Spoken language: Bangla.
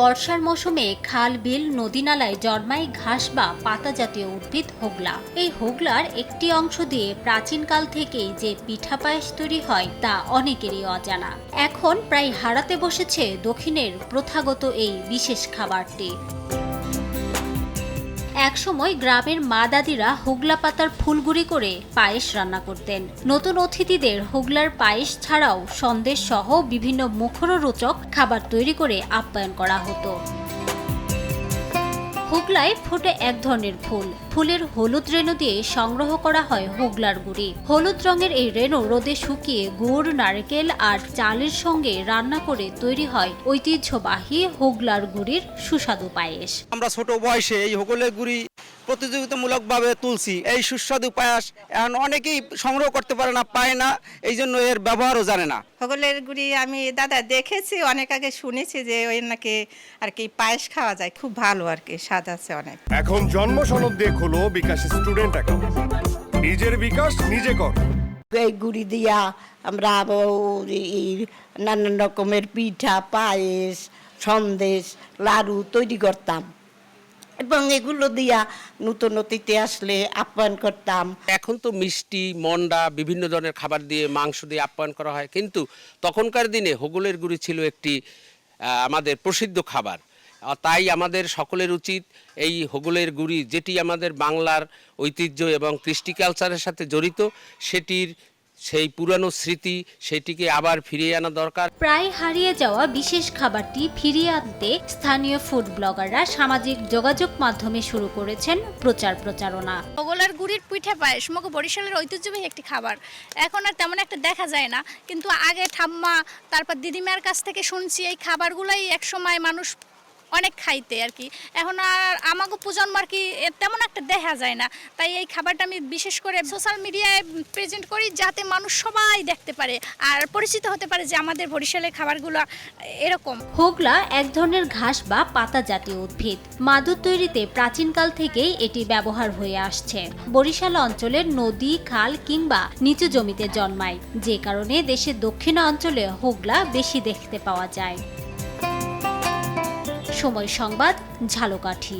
বর্ষার মৌসুমে খাল, বিল, নদী নালায় জন্মায় ঘাস বা পাতা জাতীয় উদ্ভিদ হোগলা। এই হোগলার একটি অংশ দিয়ে প্রাচীনকাল থেকেই যে পিঠা পায়েস তৈরি হয় তা অনেকেরই অজানা। এখন প্রায় হারাতে বসেছে দক্ষিণের প্রথাগত এই বিশেষ খাবারটি। একসময় গ্রামের মা দাদিরা হুগলা পাতার ফুলগুড়ি করে পায়েস রান্না করতেন। নতুন অতিথিদের হুগলার পায়েস ছাড়াও সন্দেশ সহ বিভিন্ন মুখরোচক খাবার তৈরি করে আপ্যায়ন করা হতো। হোগলায় ফোটে এক ধরনের ফুল। ফুলের হলুদ রেণু দিয়ে সংগ্রহ করা হয় হুগলার গুড়ি। হলুদ রঙের এই রেণু রোদে শুকিয়ে গুড়, নারকেল আর চালের সঙ্গে রান্না করে তৈরি হয় ঐতিহ্যবাহী হুগলার গুড়ির সুস্বাদু পায়েস। আমরা ছোট বয়সে এই হোগলের গুড়ি প্রতিযোগিতামূলকভাবে তুলছি। এই সুস্বাদু পায়াস এখন অনেকেই সংগ্রহ করতে পারে না পায় না এই জন্য এর ব্যবহারও জানে না। হগলের গুড়ি আমি দাদা দেখেছি অনেক আগে শুনেছি যে ওই নাকি আর কি পায়েস খাওয়া যায় খুব ভালো আর কি স্বাদ আছে অনেক। এখন জন্ম সনদ দিয়ে খোলো বিকাশ স্টুডেন্ট অ্যাকাউন্ট। নিজের বিকাশ নিজে কর। এই গুড়ি দিয়া আমরা এই নানান রকমের পিঠা পায়েস সন্দেশ লাড়ু তৈরি করতাম। এবং এগুলো দিয়া নতুন অতিথি আসলে আপ্যায়ন করতাম। এখন তো মিষ্টি, মন্ডা, বিভিন্ন ধরনের খাবার দিয়ে, মাংস দিয়ে আপ্যায়ন করা হয়। কিন্তু তখনকার দিনে হোগলের গুড়ি ছিল একটি আমাদের প্রসিদ্ধ খাবার। তাই আমাদের সকলের উচিত এই হোগলের গুড়ি, যেটি আমাদের বাংলার ঐতিহ্য এবং কৃষ্টি কালচারের সাথে জড়িত, সেটির সেই পুরানো স্মৃতি সেটিকে আবার ফিরিয়ে আনা দরকার। প্রায় হারিয়ে যাওয়া বিশেষ খাবারটি ফিরিয়ে আনতে স্থানীয় ফুড ব্লগাররা সামাজিক যোগাযোগ মাধ্যমে শুরু করেছেন প্রচার প্রচারণা। মোগলার গুড়ির পিঠে পায়েস মগো বরিশালের ঐতিহ্যবাহী একটি খাবার। এখন আর তেমন একটা দেখা যায় না কিন্তু আগে ঠাম্মা তারপর দিদিমার কাছ থেকে শুনছি এই খাবারগুলোই একসময় মানুষ অনেক খাইতে আর কি। এখন আর আমাকে প্রজন্ম আর কি তেমন একটা দেখা যায় না। তাই এই খাবারটা আমি বিশেষ করে সোশ্যাল মিডিয়ায় প্রেজেন্ট করি যাতে মানুষ সবাই দেখতে পারে আর পরিচিত হতে পারে যে আমাদের বরিশালের খাবারগুলো এরকম। হোগলা এক ধরনের ঘাস বা পাতা জাতীয় উদ্ভিদ। মাদুর তৈরিতে প্রাচীনকাল থেকেই এটি ব্যবহার হয়ে আসছে। বরিশাল অঞ্চলের নদী, খাল কিংবা নিচু জমিতে জন্মায়। যে কারণে দেশের দক্ষিণ অঞ্চলে হোগলা বেশি দেখতে পাওয়া যায়। সময় সংবাদ ঝালকাঠি।